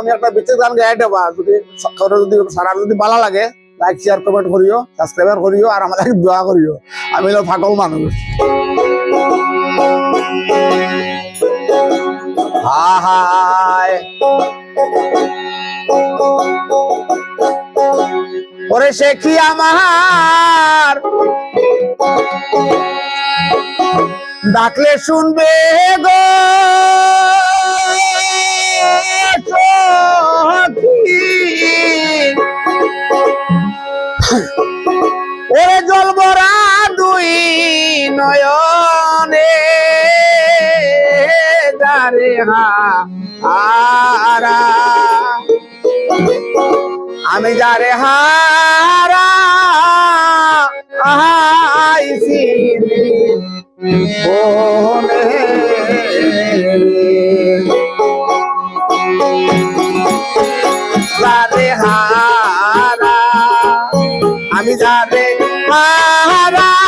আমি একটা বিচ্ছেদ গান গাই দেবা যদি যদি সারা যদি ভালো লাগে লাইক শেয়ার কমেন্ট করিও সাবস্ক্রাইবার করিও, আর আমাদের দোয়া করিও। আমি হলো ফাকল মানুষ। হায় ওরে সে কি আমার? ডাকলে শুনবে গো। হারা আমি যারে হারা আইছি বনে যারে হারা আমি যারে হারা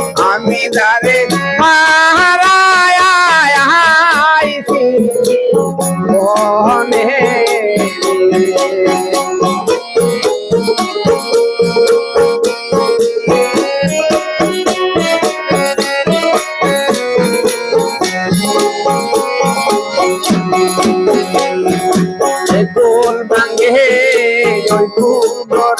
mundo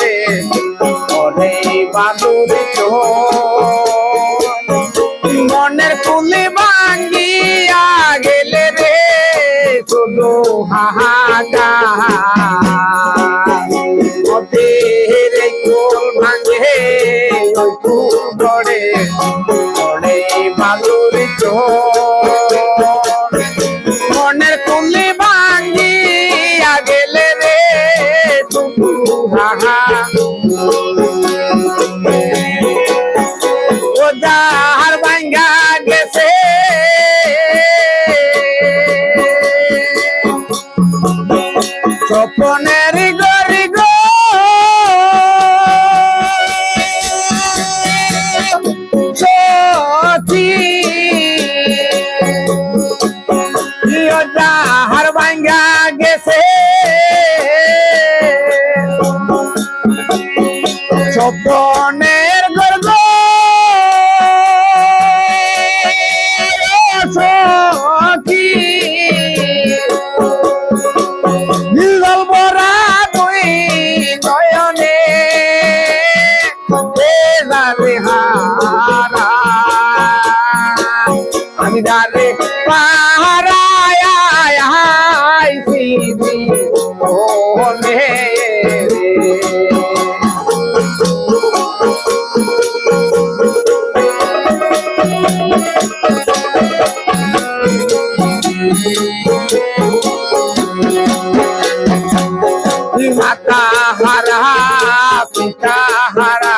স্বপনের গরি গো। যাহার ভাঙ্গা গেছে। স্বপনের ওনে মাতা হারা পিতা হারা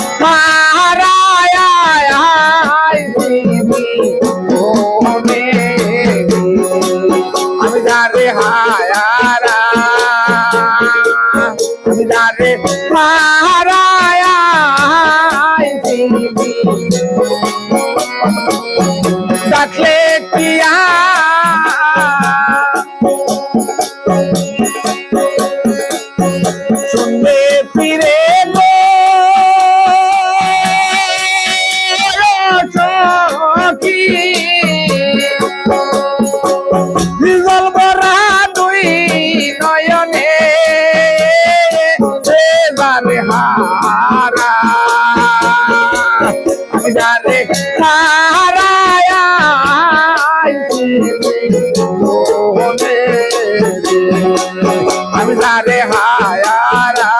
আমি জানে হায়ারা